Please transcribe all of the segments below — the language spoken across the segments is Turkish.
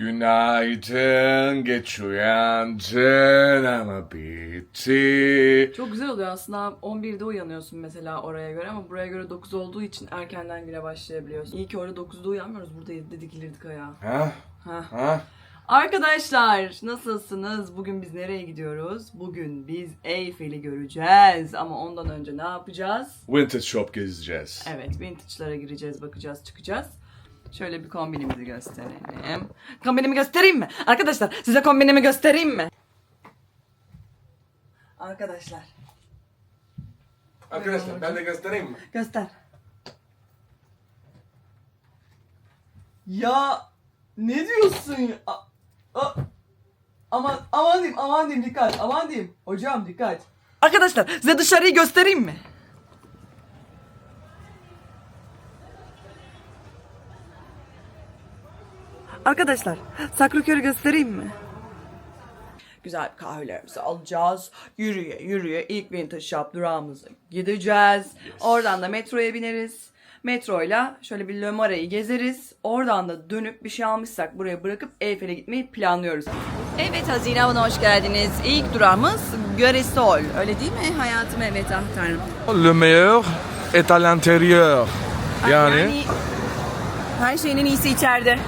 Günaydın, geç uyandın ama bitti. Çok güzel oluyor aslında. 11'de uyanıyorsun mesela oraya göre ama buraya göre 9 olduğu için erkenden güne başlayabiliyorsun. İyi ki orada 9'da uyanmıyoruz. Burada 7'de dikilirdik ayağa. Ha? Ha. Ha? Arkadaşlar nasılsınız? Bugün biz nereye gidiyoruz? Bugün biz Eyfel'i göreceğiz. Ama ondan önce ne yapacağız? Vintage shop gezeceğiz. Evet, vintage'lara gireceğiz, bakacağız, çıkacağız. Şöyle bir kombinimizi gösterelim. Kombinimi göstereyim mi? Arkadaşlar size kombinimi göstereyim mi? Arkadaşlar Arkadaşlar ben de göstereyim mi? göster. Ya ne diyorsun ya? A- a- aman aman diyeyim aman diyeyim dikkat aman diyeyim. Hocam dikkat. Arkadaşlar size dışarıyı göstereyim mi? Arkadaşlar Sakrokör'ü göstereyim mi? Güzel kahvelerimizi alacağız. Yürüye yürüye ilk vintage shop durağımıza gideceğiz. Oradan da metroya bineriz. Metroyla şöyle bir Le Mares'i gezeriz. Oradan da dönüp bir şey almışsak buraya bırakıp Eyfel'e gitmeyi planlıyoruz. Evet Hazine Avı'na hoş geldiniz. İlk durağımız Göresol. Öyle değil mi hayatım? Evet ah tanrım. Le meilleur est à l'intérieur. Yani, her şeyin iyisi içeride.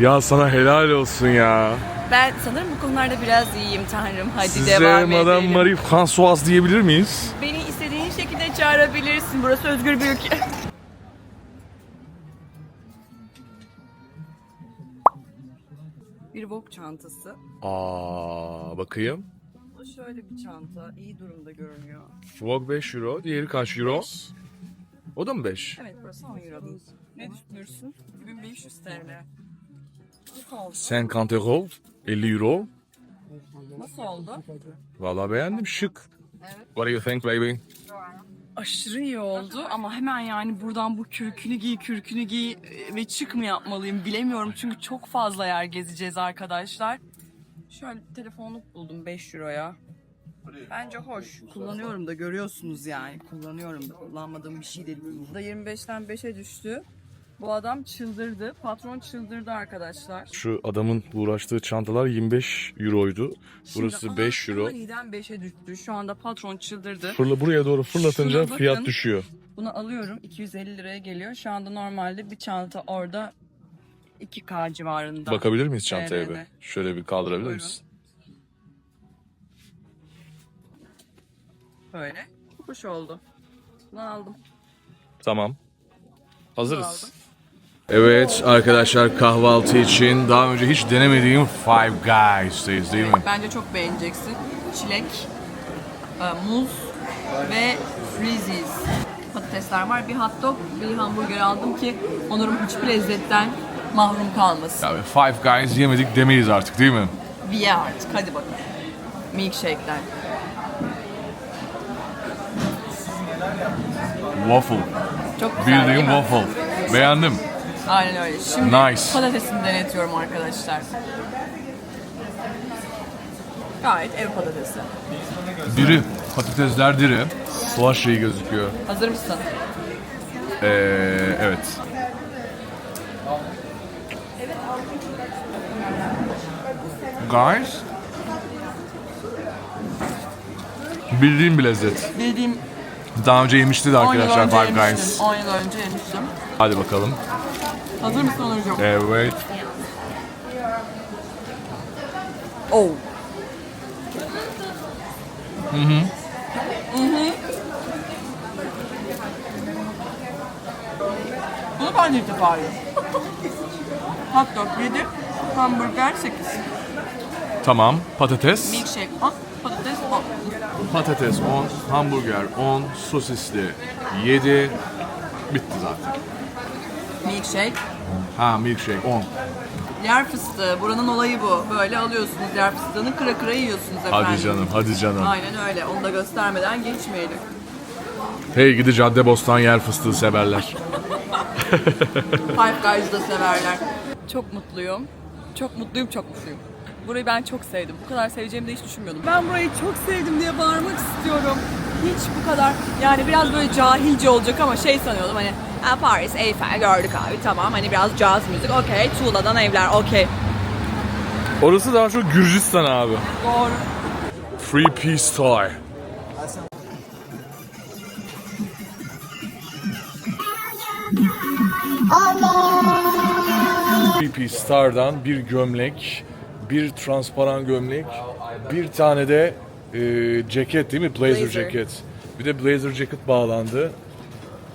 Ya sana helal olsun ya. Ben sanırım bu konularda biraz iyiyim tanrım. Hadi Size devam Madame edelim. Marie Françoise diyebilir miyiz? Beni istediğin şekilde çağırabilirsin. Burası özgür bir ülke. bir Vogue çantası. Aa bakayım. Bu şöyle bir çanta. iyi durumda görünüyor. Vogue 5 euro. Diğeri kaç euro? O da mı 5? Evet burası 10 euro. Ne düşünürsün? 1500 TL. Nasıl oldu? 50 euro. 50 euro. Nasıl oldu? Vallahi beğendim şık. Evet. What do you think baby? aşırı iyi oldu ama hemen yani buradan bu kürkünü giy, kürkünü giy e, ve çık mı yapmalıyım bilemiyorum çünkü çok fazla yer gezeceğiz arkadaşlar. Şöyle bir telefonluk buldum 5 euroya. Bence hoş. Kullanıyorum da görüyorsunuz yani. Kullanıyorum da. Kullanmadığım bir şey değil. Bu da 25'ten 5'e düştü. Bu adam çıldırdı. Patron çıldırdı arkadaşlar. Şu adamın uğraştığı çantalar 25 euroydu. Burası Şimdi 5 euro. Aniden 5'e düştü. Şu anda patron çıldırdı. Fırla buraya doğru fırlatınca Şuna bakın. fiyat düşüyor. Bunu alıyorum. 250 liraya geliyor. Şu anda normalde bir çanta orada 2K civarında. Bakabilir miyiz çantaya bir? Şöyle bir kaldırabilir Buyurun. misin? Böyle. Hoş oldu. Bunu aldım. Tamam. Aldım. Evet arkadaşlar kahvaltı için daha önce hiç denemediğim Five Guys'teyiz değil mi? Bence çok beğeneceksin. Çilek, e, muz ve Reese's. Patatesler var. Bir hot dog, bir hamburger aldım ki Onur'um hiçbir lezzetten mahrum kalmasın. Abi Five Guys yemedik demeyiz artık değil mi? Bir ye artık. Hadi bakalım. Milkshake'ler. Waffle. Çok güzel mi? waffle. Beğendim. Aynen öyle. Şimdi Nice. patatesini denetiyorum arkadaşlar. Gayet ev patatesi. Diri. Patatesler diri. Soğan şeyi gözüküyor. Hazır mısın? Ee, evet. Guys. Bildiğim bir lezzet. Bildiğim Daha önce yemişti de 10 yıl arkadaşlar önce Five yemiştim. Guys. 10 yıl önce yemiştim. Hadi bakalım. Hazır mısın Onurcuğum? Evet. Oh. Bunu ben de ilk defa yiyorum. Hot dog 7, hamburger 8, Tamam. Patates. milkshake 10, patates 10. Patates 10, hamburger 10, sosisli 7. Bitti zaten. Milkshake. Ha milkshake 10. Yer fıstığı. Buranın olayı bu. Böyle alıyorsunuz yer fıstığını kıra kıra yiyorsunuz efendim. Hadi canım, hadi canım. Aynen öyle. Onu da göstermeden geçmeyelim. Hey gidi cadde bostan yer fıstığı severler. Five Guys'ı da severler. Çok mutluyum. Çok mutluyum, çok mutluyum. Burayı ben çok sevdim. Bu kadar seveceğimi de hiç düşünmüyordum. Ben burayı çok sevdim diye bağırmak istiyorum. Hiç bu kadar yani biraz böyle cahilce olacak ama şey sanıyordum hani ha, Paris, Eiffel gördük abi tamam hani biraz caz müzik okey. Tuğla'dan evler okey. Orası daha çok Gürcistan abi. Doğru. Free Peace Toy. Free Peace Star'dan bir gömlek, bir transparan gömlek, bir tane de e, ceket değil mi? Blazer, Blazer. ceket. Bir de blazer ceket bağlandı.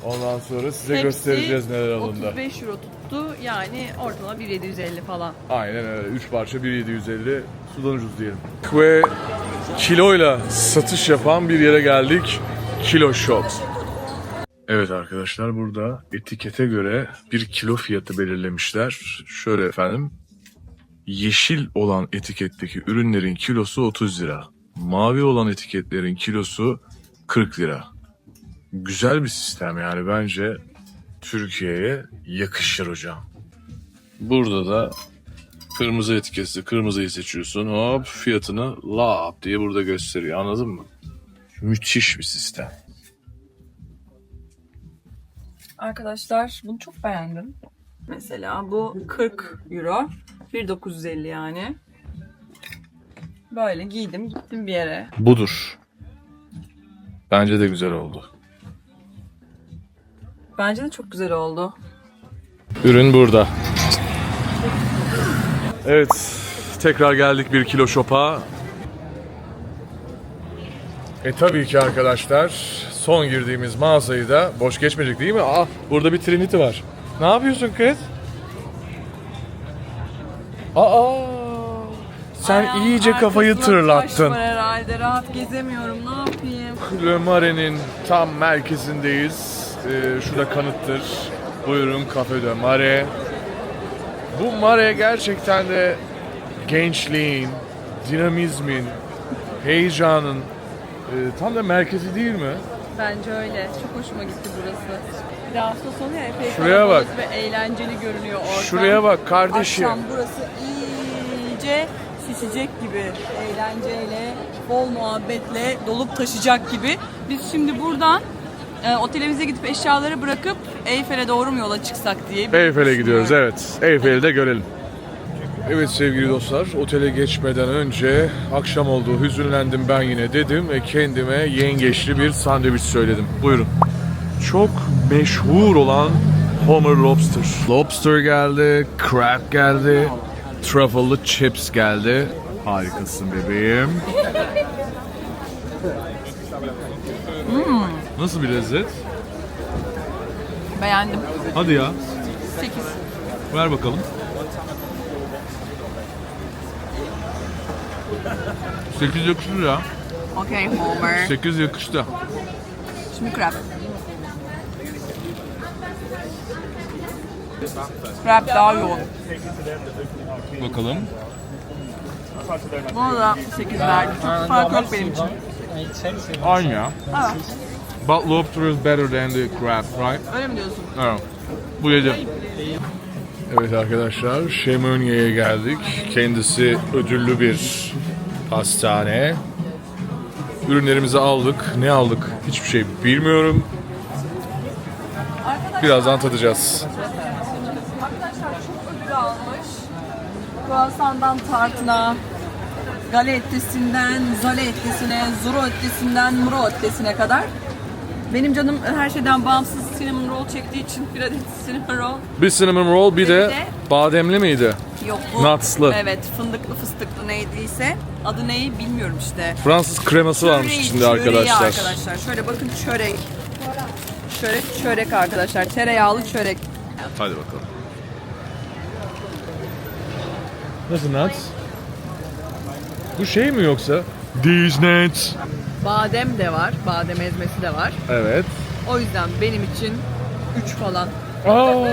Ondan sonra size Hepsi göstereceğiz neler alındı. 35 euro tuttu. Yani ortalama 1.750 falan. Aynen öyle. 3 parça 1750 sudan ucuz diyelim. Ve kiloyla satış yapan bir yere geldik. Kilo Shop. Evet arkadaşlar burada etikete göre bir kilo fiyatı belirlemişler. Şöyle efendim. Yeşil olan etiketteki ürünlerin kilosu 30 lira. Mavi olan etiketlerin kilosu 40 lira. Güzel bir sistem yani bence Türkiye'ye yakışır hocam. Burada da kırmızı etiketli kırmızıyı seçiyorsun. Hop fiyatını lap diye burada gösteriyor. Anladın mı? Müthiş bir sistem. Arkadaşlar bunu çok beğendim. Mesela bu 40 euro. 1950 yani. Böyle giydim gittim bir yere. Budur. Bence de güzel oldu. Bence de çok güzel oldu. Ürün burada. Evet. Tekrar geldik bir kilo şopa. E tabii ki arkadaşlar son girdiğimiz mağazayı da boş geçmedik değil mi? Aa burada bir Trinity var. Ne yapıyorsun kız? Aa sen Ayağım iyice kafayı arkasına tırlattın. Taş var herhalde rahat gezemiyorum ne yapayım. Le Mare'nin tam merkezindeyiz. Ee, şu da kanıttır. Buyurun Cafe de Mare. Bu Mare gerçekten de gençliğin, dinamizmin, heyecanın e, tam da merkezi değil mi? Bence öyle. Çok hoşuma gitti burası. Bir de hafta sonu ya epey Şuraya kalabalık bak. Ve eğlenceli görünüyor ortam. Şuraya bak kardeşim. Akşam burası iyice şişecek gibi. Eğlenceyle, bol muhabbetle dolup taşacak gibi. Biz şimdi buradan e, otelimize gidip eşyaları bırakıp Eyfel'e doğru mu yola çıksak diye. bir Eyfel'e gidiyoruz evet. Eyfel'i de görelim. Evet sevgili dostlar, otele geçmeden önce akşam oldu, hüzünlendim ben yine dedim ve kendime yengeçli bir sandviç söyledim. Buyurun. Çok meşhur olan Homer Lobster. Lobster geldi, crab geldi, truffle'lı chips geldi. Harikasın bebeğim. Nasıl bir lezzet? Beğendim. Hadi ya, 8. ver bakalım. 8 yakışır ya. Okey Homer. 8 yakıştı. Şimdi crab. Crab daha yoğun. Bakalım. Buna da 8 verdim. Çok fark yok benim için. Aynı ya. Evet. But lobster is better than the crab, right? Öyle mi diyorsun? Evet. Bu yedi. Evet arkadaşlar, Şemönye'ye geldik. Kendisi ödüllü bir hastane. Ürünlerimizi aldık. Ne aldık? Hiçbir şey bilmiyorum. Birazdan tadacağız. Arkadaşlar çok ödül almış. Kruasandan tartına, gale etlisinden, zale etlisine, zuro etlisinden, muro etlisine kadar. Benim canım her şeyden bağımsız cinnamon roll çektiği için bir adet cinnamon roll. Bir cinnamon roll, bir Ve de bir de- bademli miydi? Yok bu. Nuts'lı. Evet fındıklı fıstıklı neydiyse. Adı neyi bilmiyorum işte. Fransız kreması varmış Çöreği, içinde çöreği arkadaşlar. arkadaşlar. Şöyle bakın çörek. Çörek çörek arkadaşlar. Tereyağlı çörek. Hadi bakalım. Nasıl nuts? Bu şey mi yoksa? These nuts. Badem de var. Badem ezmesi de var. Evet. O yüzden benim için 3 falan. Aa,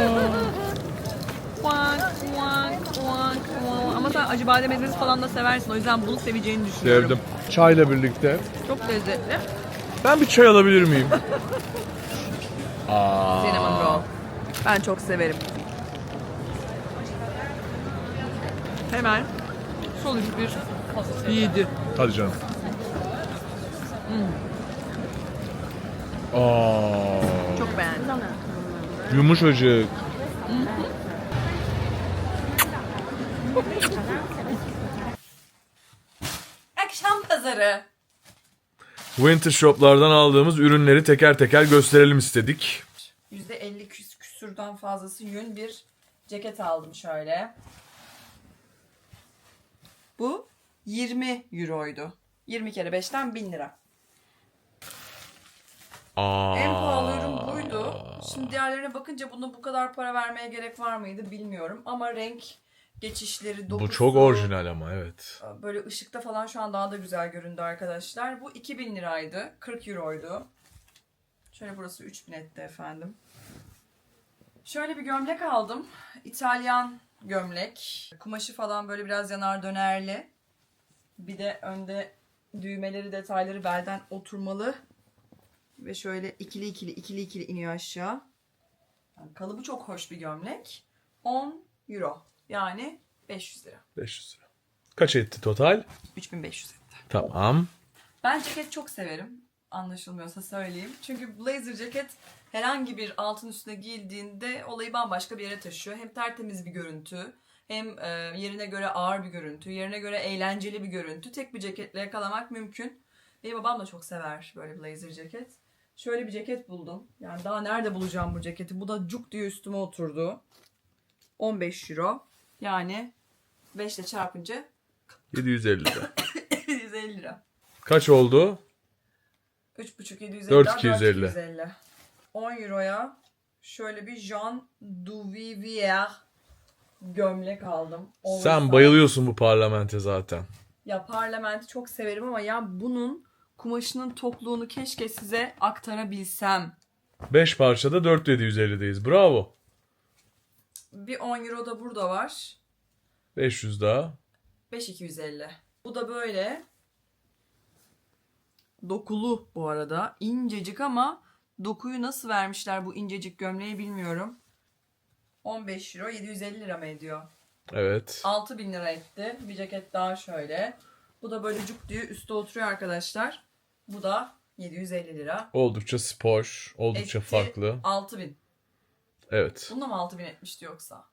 Kuank, kuank, kuank, kuank. Ama sen acı badem ezmesi falan da seversin. O yüzden bunu seveceğini düşünüyorum. sevdim. Çayla birlikte. Çok lezzetli. Ben bir çay alabilir miyim? Aa. Cinnamon roll. Ben çok severim. Hemen sonuç bir 7. Hadi canım. Aa, Çok beğendim. yumuşacık. pazarı. Winter Shop'lardan aldığımız ürünleri teker teker gösterelim istedik. %50 küs küsürden fazlası yün bir ceket aldım şöyle. Bu 20 euroydu. 20 kere 5'ten 1000 lira. Aa. En pahalı ürün buydu. Şimdi diğerlerine bakınca buna bu kadar para vermeye gerek var mıydı bilmiyorum. Ama renk geçişleri, dokusu... Bu çok orijinal ama evet. Böyle ışıkta falan şu an daha da güzel göründü arkadaşlar. Bu 2000 liraydı. 40 euroydu. Şöyle burası 3000 etti efendim. Şöyle bir gömlek aldım. İtalyan gömlek. Kumaşı falan böyle biraz yanar dönerli. Bir de önde düğmeleri, detayları belden oturmalı. Ve şöyle ikili ikili ikili ikili iniyor aşağı. Yani kalıbı çok hoş bir gömlek. 10 euro. Yani 500 lira. 500 lira. Kaç etti total? 3500 etti. Tamam. Ben ceket çok severim. Anlaşılmıyorsa söyleyeyim. Çünkü blazer ceket herhangi bir altın üstüne giyildiğinde olayı bambaşka bir yere taşıyor. Hem tertemiz bir görüntü hem e, yerine göre ağır bir görüntü, yerine göre eğlenceli bir görüntü. Tek bir ceketle yakalamak mümkün. Benim babam da çok sever böyle blazer ceket. Şöyle bir ceket buldum. Yani daha nerede bulacağım bu ceketi? Bu da cuk diye üstüme oturdu. 15 euro. Yani 5 ile çarpınca 750 lira. 750 lira. Kaç oldu? 3,5 750. 4,250. 4,250. 10 euroya şöyle bir Jean Duvivier gömlek aldım. Oversize. Sen bayılıyorsun bu parlamente zaten. Ya parlamenti çok severim ama ya bunun kumaşının tokluğunu keşke size aktarabilsem. 5 parçada 4750'deyiz. Bravo. Bir 10 euro da burada var. 500 daha. 5250. Bu da böyle dokulu bu arada. İncecik ama dokuyu nasıl vermişler bu incecik gömleği bilmiyorum. 15 euro 750 lira mı ediyor? Evet. 6000 lira etti. Bir ceket daha şöyle. Bu da böyle cuk diye üstte oturuyor arkadaşlar. Bu da 750 lira. Oldukça spor, oldukça Etti farklı. 6000. Evet. Bununla mı 6000 etmişti yoksa?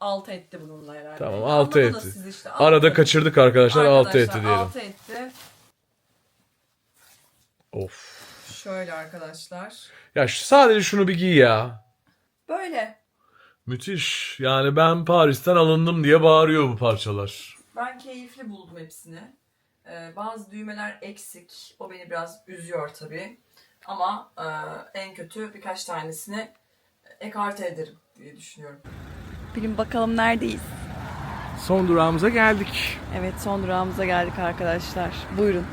6 etti bununla herhalde. Tamam, Anladınız altı etti. siz işte, Arada altı. kaçırdık arkadaşlar, 6 Arkadaşlar, etti diyelim. 6 etti. Of. Şöyle arkadaşlar. Ya şu- sadece şunu bir giy ya. Böyle. Müthiş. Yani ben Paris'ten alındım diye bağırıyor bu parçalar. Ben keyifli buldum hepsini. Ee, bazı düğmeler eksik. O beni biraz üzüyor tabii. Ama e, en kötü birkaç tanesini ekarte ederim diye düşünüyorum. Bilin bakalım neredeyiz? Son durağımıza geldik. Evet son durağımıza geldik arkadaşlar. Buyurun.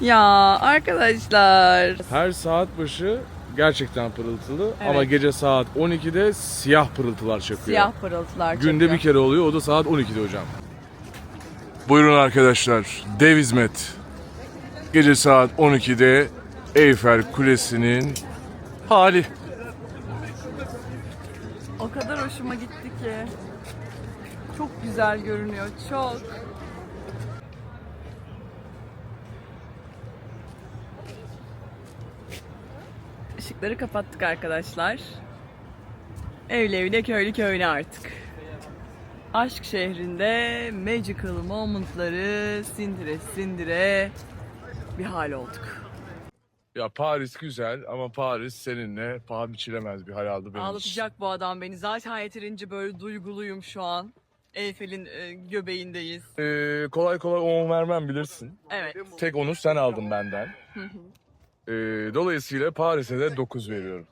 Ya arkadaşlar. Her saat başı gerçekten pırıltılı Evet. ama gece saat 12'de siyah pırıltılar çakıyor. Siyah pırıltılar Günde çakıyor. bir kere oluyor o da saat 12'de hocam. Buyurun arkadaşlar. Dev hizmet. Gece saat 12'de Eyfel Kulesi'nin hali. O kadar hoşuma gitti ki. Çok güzel görünüyor. Çok. Işıkları kapattık arkadaşlar. Evli evine köylü köyüne artık. Aşk şehrinde magical momentları sindire sindire bir hal olduk. Ya Paris güzel ama Paris seninle paha biçilemez bir hal aldı benim için. Ağlatacak bu adam beni. Zaten yeterince böyle duyguluyum şu an. Eyfel'in e, göbeğindeyiz. Ee, kolay kolay 10 vermem bilirsin. Evet. Tek onu sen aldın benden. Ee, dolayısıyla Paris'e de 9 veriyorum.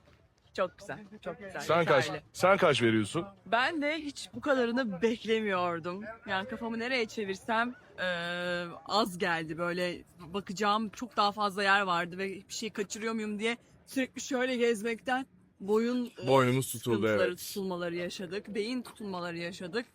Çok güzel. Çok güzel. Sen kaç sen kaç veriyorsun? Ben de hiç bu kadarını beklemiyordum. Yani kafamı nereye çevirsem e, az geldi. Böyle bakacağım çok daha fazla yer vardı ve bir şey kaçırıyor muyum diye sürekli şöyle gezmekten boyun e, Boynumuz tutuldu, sıkıntıları, evet. tutulmaları yaşadık. Beyin tutulmaları yaşadık.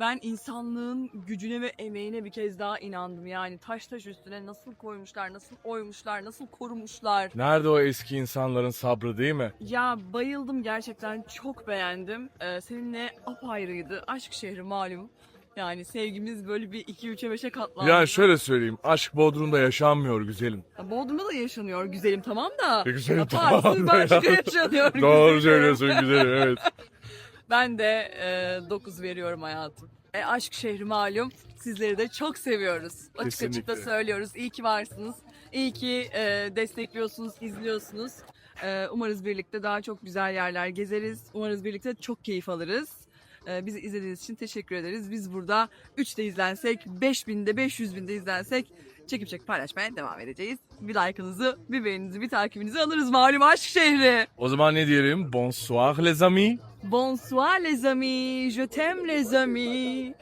Ben insanlığın gücüne ve emeğine bir kez daha inandım. Yani taş taş üstüne nasıl koymuşlar, nasıl oymuşlar, nasıl korumuşlar. Nerede o eski insanların sabrı değil mi? Ya bayıldım gerçekten çok beğendim. Ee, seninle apayrıydı. Aşk şehri malum. Yani sevgimiz böyle bir 2-3'e 5'e katlandı. Yani şöyle söyleyeyim. Aşk Bodrum'da yaşanmıyor güzelim. Ya Bodrum'da da yaşanıyor güzelim tamam da. E, güzelim Ya tamam da ya. başka yaşanıyor Doğru güzelim. söylüyorsun güzelim evet. Ben de 9 veriyorum hayatım. E, aşk şehri malum. Sizleri de çok seviyoruz. Açık açık Kesinlikle. da söylüyoruz. İyi ki varsınız. İyi ki e, destekliyorsunuz, izliyorsunuz. E, umarız birlikte daha çok güzel yerler gezeriz. Umarız birlikte çok keyif alırız. E, bizi izlediğiniz için teşekkür ederiz. Biz burada 3'te izlensek, 5000'de, 500 binde izlensek çekip çekip paylaşmaya devam edeceğiz. Bir like'ınızı, bir beğeninizi, bir takibinizi alırız. Malum aşk şehri. O zaman ne diyelim? Bonsoir les amis. Bonsoir les amis, je t'aime les amis.